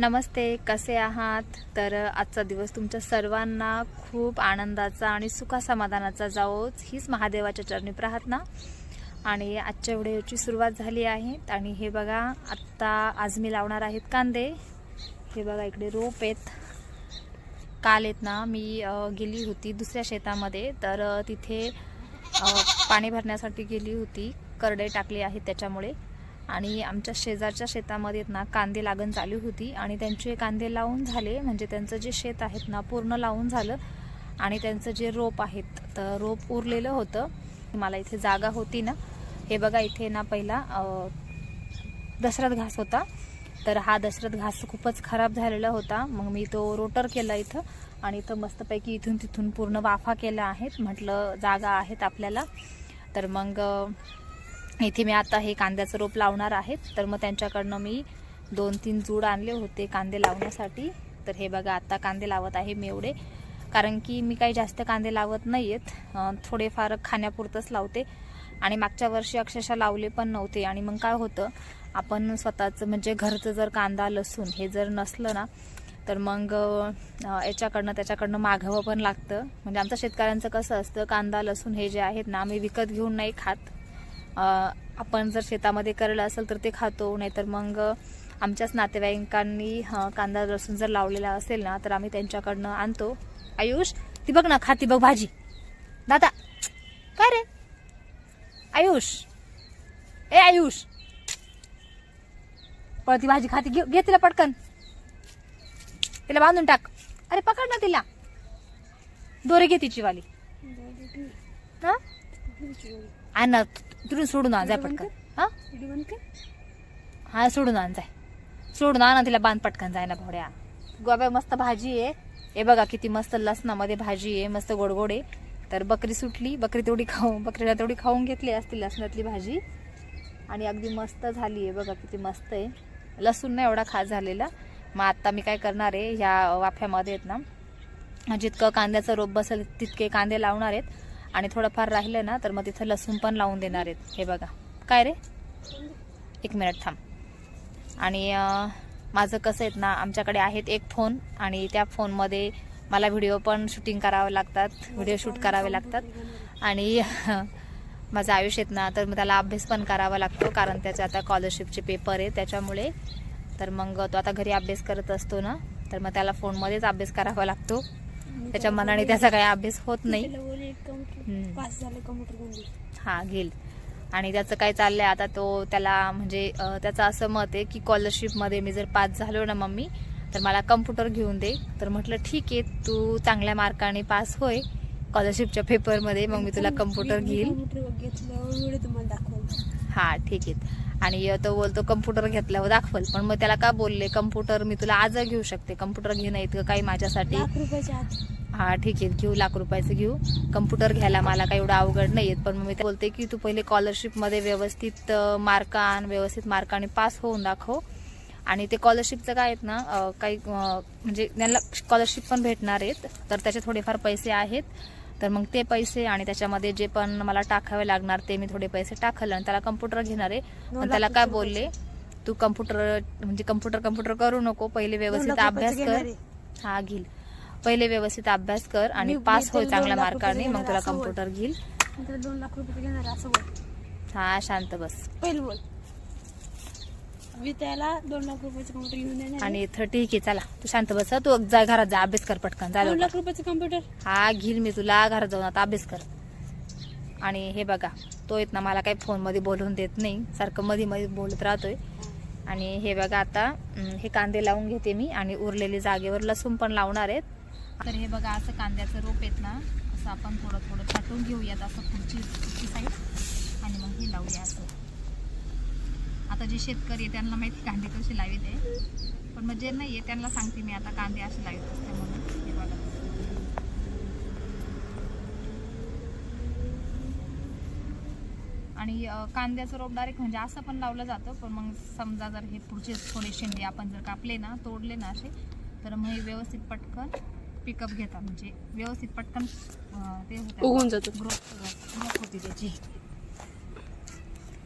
नमस्ते कसे आहात? तर आजचा दिवस तुमच्या सर्वांना खूप आनंदाचा आणि सुखासमाधानाचा जावोच. हीच महादेवाच्या चरणी प्रार्थना. ना आणि आजच्या व्हिडिओची सुरुवात झाली आहे. आणि हे बघा आत्ता आज मी लावणार आहेत कांदे. हे बघा इकडे रोप आहेत. काल आहेत ना मी गेली होती दुसऱ्या शेतामध्ये. तर तिथे पाणी भरण्यासाठी गेली होती. करडे टाकले आहेत त्याच्यामुळे. आणि आमच्या शेजारच्या शेतामध्ये ना कांदे लागण चालू होती आणि त्यांचे कांदे लावून झाले. म्हणजे त्यांचं जे शेत आहेत ना पूर्ण लावून झालं. आणि त्यांचं जे रोप आहेत तर रोप उरलेलं होतं. मला इथे जागा होती ना. हे बघा इथे ना पहिला दशरथ घास होता. तर हा दशरथ घास खूपच खराब झालेला होता. मग मी तो रोटर केला इथं आणि इथं मस्तपैकी इथून तिथून पूर्ण वाफा केला आहेत. म्हटलं जागा आहेत आपल्याला. तर मग इथे मी आता हे कांद्याचं रोप लावणार आहेत तर मग त्यांच्याकडनं मी दोन तीन जूड आणले होते कांदे लावण्यासाठी. तर हे बघा आता कांदे लावत आहे मी एवढे. कारण की मी काही जास्त कांदे लावत नाही आहेत थोडेफार खाण्यापुरतंच लावते. आणि मागच्या वर्षी अक्षरशः लावले पण नव्हते. आणि मग काय होतं आपण स्वतःचं म्हणजे घरचं जर कांदा लसूण हे जर नसलं ना तर मग याच्याकडनं त्याच्याकडनं मागावं पण लागतं. म्हणजे आमचं शेतकऱ्यांचं कसं असतं कांदा लसूण हे जे आहेत ना आम्ही विकत घेऊन नाही खात. आपण जर शेतामध्ये करेलं असेल तर ते खातो नाहीतर मग आमच्याच नातेवाईकांनी कांदा लसूण जर लावलेला असेल ना तर आम्ही त्यांच्याकडनं आणतो. आयुष ती बघ ना खाती बघ भाजी. दादा काय रे? आयुष. ए आयुष. पळती भाजी खाती घे घे तिला पटकन. तिला बांधून टाक. अरे पकड ना तिला. दोरे घे तिची वाली हा? आण ना तुला सोडून आण जाय पटकन. हा? हा सोडून आण जाय. सोडून आण ना तिला बांध पटकन जाय ना भोड्या गोब्या मस्त भाजी आहे. हे बघा किती मस्त लसणामध्ये भाजी आहे मस्त गोडगोड आहे. तर बकरी सुटली बकरी तेवढी खाऊ बकरीला तेवढी खाऊन घेतली असती लसणातली भाजी. आणि अगदी मस्त झाली आहे बघा किती मस्त आहे. लसूण नाही एवढा खास झालेला. मग आता मी काय करणार आहे ह्या वाफ्यामध्ये आहेत ना जितकं कांद्याचं रोप बसेल तितके कांदे लावणार आहेत. आणि थोडंफार राहिलं ना तर मग तिथं लसूण पण लावून देणार आहेत. हे बघा. काय रे? एक मिनिट थांब. आणि माझं कसं आहेत ना आमच्याकडे आहेत एक फोन आणि त्या फोनमध्ये मला व्हिडिओ पण शूटिंग करावे लागतात व्हिडिओ शूट करावे लागतात. आणि माझं आयुष्य आहेत ना तर मग त्याला अभ्यास पण करावा लागतो कारण त्याचे आता स्कॉलरशिपचे पेपर आहे त्याच्यामुळे. तर मग तो आता घरी अभ्यास करत असतो ना तर मग त्याला फोनमध्येच अभ्यास करावा लागतो. त्याच्या मनाने त्याचा काही अभ्यास होत नाही. पास झालं कम्प्युटर हा घेईल. आणि त्याचं काय चाललंय आता तो त्याला म्हणजे त्याचं असं मत आहे की स्कॉलरशिपमध्ये मी जर पास झालो ना मम्मी तर मला कम्प्युटर घेऊन दे. तर म्हटलं ठीक आहे तू चांगल्या मार्काने पास होय. स्कॉलरशिपच्या पेपरमध्ये मग मी तुला कम्प्युटर घेईल. हा ठीक आहे. आणि तो बोलतो कम्प्युटर घेतल्यावर दाखवल. पण मग त्याला का बोलले कम्प्युटर मी तुला आज घेऊ शकते. कम्प्युटर घेणं इतकं काही माझ्यासाठी हा ठीक आहे घेऊ लाख रुपयाचं घेऊ. कम्प्युटर घ्यायला मला काही एवढं अवघड नाही येत पण मग मी ते बोलते की तू पहिले स्कॉलरशिपमध्ये व्यवस्थित मार्क आण व्यवस्थित मार्काने पास होऊन दाखव. आणि ते स्कॉलरशिपचं काय आहेत ना काही म्हणजे त्यांना स्कॉलरशिप पण भेटणार आहेत तर त्याचे थोडेफार पैसे आहेत. तर मग ते पैसे आणि त्याच्यामध्ये जे पण मला टाकावे लागणार ते मी थोडे पैसे टाकलं आणि त्याला कम्प्युटर घेणार आहे. पण त्याला काय बोलले तू कम्प्युटर म्हणजे कम्प्युटर कम्प्युटर करू नको पहिले व्यवस्थित अभ्यास कर. हा घेईल. पहिले व्यवस्थित अभ्यास कर आणि मी- पास मी होय चांगल्या दोन लाख मार्काने मग तुला घेणार असं बोल. कम्प्युटर घेईल दोन लाख रुपये घेणार आहे, असं बोल. हा शांत बस. पहिलं बोल. मी त्याला दोन लाख रुपयाचं कम्प्युटर घेऊन देणार आहे. आणि इथं ठीक आहे चला. तू शांत बस हं. तू जा घरात जा अभ्यास कर पटकन. दोन झालं लाख रुपयाचं कम्प्युटर हा घेईल मी तुला. घरात जाऊन आता अभ्यास कर. आणि हे बघा तो येत ना मला काही फोनमध्ये बोलवून देत नाही. सारखं मध्ये मध्ये बोलत राहतोय. आणि हे बघा आता अं, हे कांदे लावून घेते मी. आणि उरलेली जागेवर लसूण पण लावणार आहेत. तर हे बघा असं कांद्याचं रोप येत ना असं आपण थोडं थोडं छाटून घेऊयात असं पुढची पुढची साईड. आणि मग हे लावूया असं. आता जे शेतकरी आहे त्यांना माहिती कांदे कसे लावित आहे पण मग जे नाही आहे त्यांना सांगते मी आता कांदे असे लावित असते म्हणून. हे बघा. आणि कांद्याचं रोप डायरेक्ट म्हणजे असं पण लावलं जातं पण मग समजा जर हे पुढचे थोडे शेंडे आपण जर कापले ना तोडले ना असे तर मग हे व्यवस्थित पटकन पिकअप घेतात म्हणजे व्यवस्थित पटकन ते उगवून जातो. ग्रोथ ग्रोथ होती त्याची.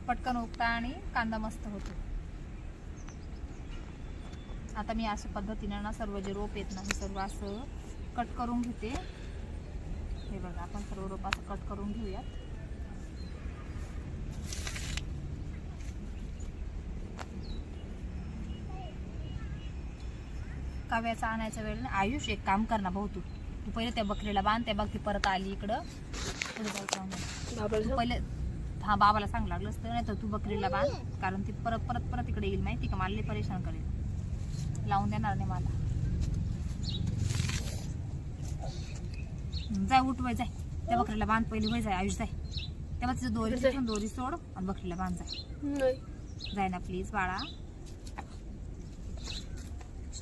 पटकन उगता आणि कांदा मस्त होतो. आता मी अशा पद्धतीनं ना सर्व जे रोप आहेत ना हे सर्व असं कट करून घेते. हे बघा आपण सर्व रोप असं कट करून घेऊयात. काव्याचा आणायचा वेळ नाही. आयुष एक काम कर ना भाऊ तू. तू पहिले त्या बकरीला बांध त्या ती परत आली इकडं. पुढे जायचं आम्हाला. बाबाला तू पहिले हा बाबाला सांग लागलंच तर नाही तर तू बकरीला बांध कारण ती परत परत परत इकडे येईल माहिती का? मला परेशान करेल. लावून देणार नाही मला. जाय उठ वय जाय. त्या बकरीला बांध पहिली वय जाय आयुष जाय. तेव्हा तिचं दोरी दोरी सोड आणि बकरीला बांध जाय. जाय ना प्लीज बाळा.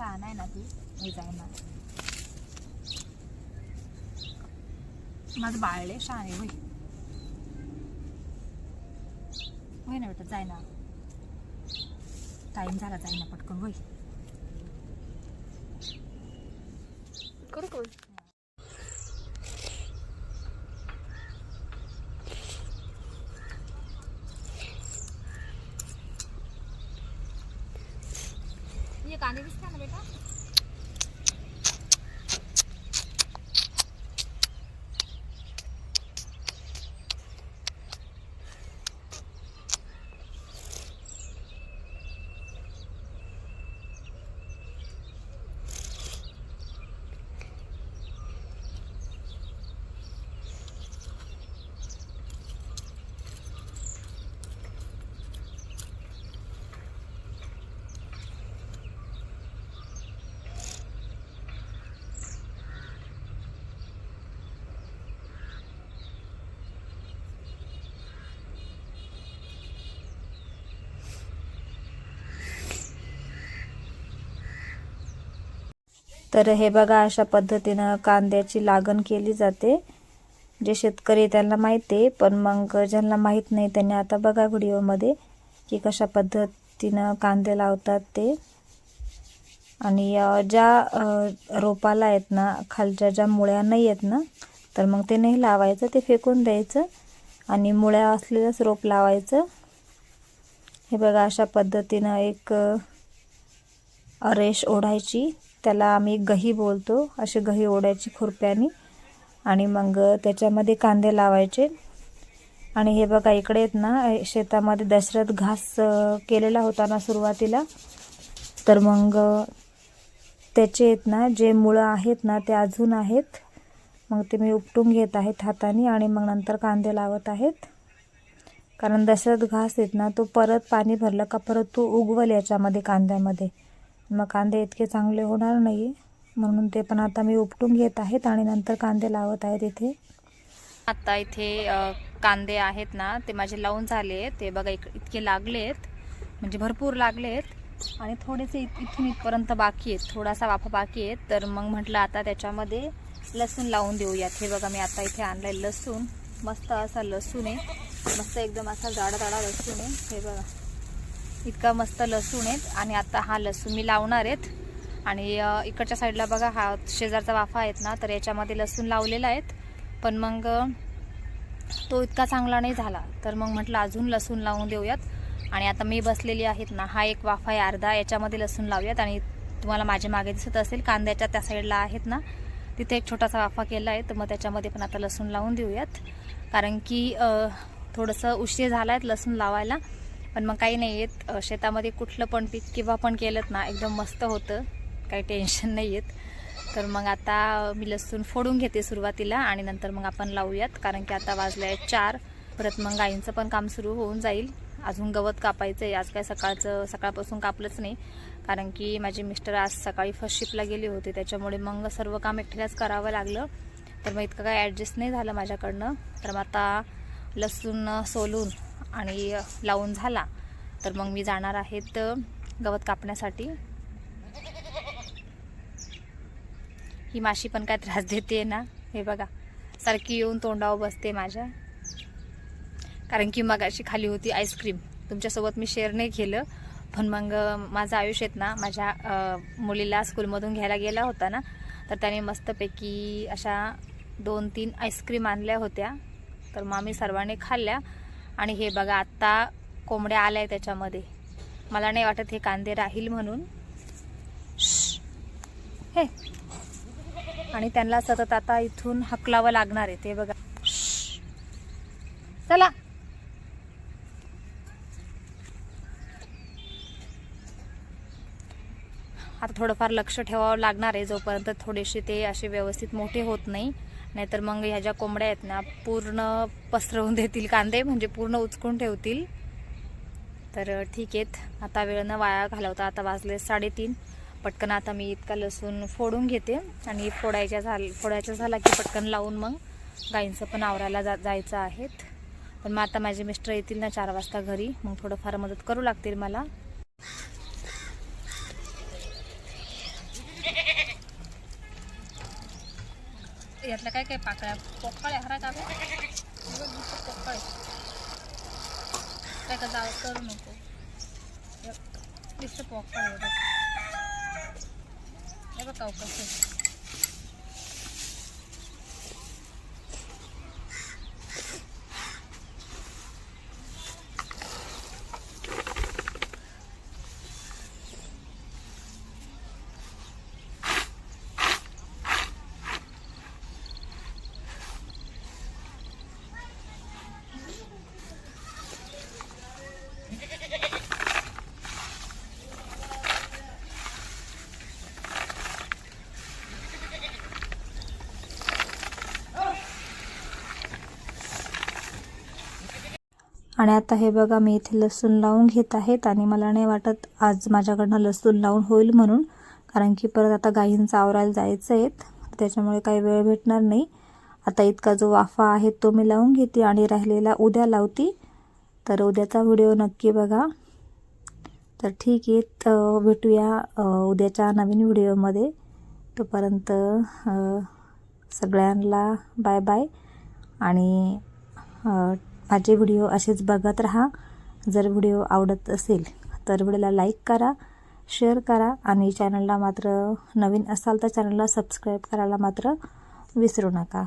छान आहे ना ती. हे माझं बाळले छान आहे होय. ना बेटा जाय ना टाइम झाला जाय ना पटकन होय. करू कोण तर हे बघा अशा पद्धतीनं कांद्याची लागण केली जाते. जे शेतकरी त्यांना माहिती आहे पण मग ज्यांना माहीत नाही त्यांनी आता बघा व्हिडिओमध्ये की कशा पद्धतीनं कांदे लावतात ते. आणि ज्या रोपाला आहेत ना खालच्या ज्या मुळ्या नाही आहेत ना तर मग ते नाही लावायचं ते फेकून द्यायचं. आणि मुळ्या असलेलंच रोप लावायचं. हे बघा अशा पद्धतीनं एक रेश रेष ओढायची. त्याला आम्ही गही बोलतो असे गही ओढायची खुरप्यानी. आणि मग त्याच्यामध्ये कांदे लावायचे. आणि हे बघा इकडे आहेत ना शेतामध्ये दशरथ घास केलेला होता ना सुरुवातीला. तर मग त्याचे आहेत ना जे मुळं आहेत ना ते अजून आहेत. मग ते मी उपटून घेत आहेत हाताने आणि मग नंतर कांदे लावत आहेत. कारण दशरथ घास आहेत ना तो परत पाणी भरलं का परत तो उगवल याच्यामध्ये कांद्यामध्ये. मग कांदे इतके चांगले होणार नाही म्हणून ते पण आता मी उपटून घेत आहेत आणि नंतर कांदे लावत आहेत इथे. आता इथे कांदे आहेत ना ते माझे लावून झाले आहेत ते बघा इक इतके लागलेत. म्हणजे भरपूर लागलेत. आणि थोडेसे इथून इथपर्यंत बाकी आहेत. थोडासा वाफा बाकी आहेत. तर मग म्हटलं आता त्याच्यामध्ये लसूण लावून देऊयात. हे बघा मी आता इथे आणलाय लसूण. मस्त असा लसूण आहे. मस्त एकदम असा जाडा जाडा लसूण आहे. हे बघा. इतका मस्त लसूण आहेत. आणि आता हा लसूण मी लावणार आहेत. आणि इकडच्या साईडला बघा हा शेजारचा वाफा आहेत ना तर याच्यामध्ये लसूण लावलेला आहेत. पण मग तो इतका चांगला नाही झाला. तर मग म्हटलं अजून लसूण लावून देऊयात. आणि आता मी बसलेली आहेत ना हा एक वाफा आहे अर्धा याच्यामध्ये लसूण लावूयात. आणि तुम्हाला माझ्या मागे दिसत असेल कांद्याच्या त्या साईडला आहेत ना तिथे एक छोटासा वाफा केला आहे. तर मग त्याच्यामध्ये पण आता लसूण लावून देऊयात. कारण की थोडंसं उशीर झाला आहे लसूण लावायला. पण मग काही नाही येत. शेतामध्ये कुठलं पण पीक किंवा पण केलं ना एकदम मस्त होतं. काही टेन्शन नाही येत तर मग आता मी लसूण फोडून घेते सुरुवातीला आणि नंतर मग आपण लावूयात. कारण की आता वाजले आहेत चार. परत मग गाईंचं पण काम सुरू होऊन जाईल. अजून गवत कापायचं आहे आज काय सकाळचं सकाळपासून कापलंच नाही. कारण की माझे मिस्टर आज सकाळी फर्स्ट शिपला गेले होते. त्याच्यामुळे मग सर्व काम एकट्यालाच करावं लागलं. तर मग इतकं काही ॲडजस्ट नाही झालं माझ्याकडनं. तर मग आता लसूण सोलून आणि लावून झाला. तर मग मी जाणार आहेत गवत कापण्यासाठी. ही माशी पण काय त्रास देते ना. हे बघा सारखी येऊन तोंडावर बसते माझ्या. कारण की मग अशी खाली होती आईस्क्रीम. तुमच्यासोबत मी शेअर नाही केलं. पण मग माझं आयुष्य ना माझ्या मुलीला स्कूलमधून घ्यायला गेला होता ना तर त्याने मस्तपैकी अशा दोन तीन आईस्क्रीम आणल्या होत्या. तर मग आम्ही सर्वांनी खाल्ल्या. आणि हे बघा आत्ता कोंबड्या आल्या त्याच्यामध्ये. मला नाही वाटत हे कांदे राहील म्हणून. हे. आणि त्यांना सतत आता इथून हकलावं लागणार आहे ते बघा. चला. आता थोडंफार लक्ष ठेवावं लागणार आहे जोपर्यंत थोडेसे ते असे व्यवस्थित मोठे होत नाही. नाहीतर मग ह्या ज्या कोंबड्या आहेत ना पूर्ण पसरवून देतील कांदे म्हणजे पूर्ण उचकून ठेवतील. तर ठीक आहेत. आता वेळ न वाया घालवता आता वाजले साडेतीन. पटकन आता मी इतका लसूण फोडून घेते आणि फोडायच्या झाल फोडायचा झाला की पटकन लावून मग गाईंचं पण आवरायला जा जायचं आहेत. पण मग आता माझे मिस्टर येतील ना चार वाजता घरी मग थोडंफार मदत करू लागतील मला. यातल्या काय काय पाकळ्या? पोकळ हरा का पोकळ काय का जाव करू नको. दिसतं पोकळ आहे बघ. हे बघ कसं आणि आता हे बघा मी इथे लसूण लावून घेत आहेत आणि मला नाही वाटत आज माझ्याकडनं लसूण लावून होईल म्हणून कारण की परत आता गाईंचा आवरायला जायचं आहे त्याच्यामुळे काही वेळ भेटणार नाही. आता इतका जो वाफा आहे तो मी लावून घेते आणि राहिलेला उद्या लावती. तर उद्याचा व्हिडिओ नक्की बघा. तर ठीक आहे तर भेटूया उद्याच्या नवीन व्हिडिओमध्ये. तोपर्यंत सगळ्यांना बाय बाय आणि माझे व्हिडिओ असेच बघत राहा. जर व्हिडिओ आवडत असेल तर व्हिडिओला लाईक करा शेअर करा आणि चॅनलला मात्र नवीन असाल तर चॅनलला सबस्क्राईब करायला मात्र विसरू नका.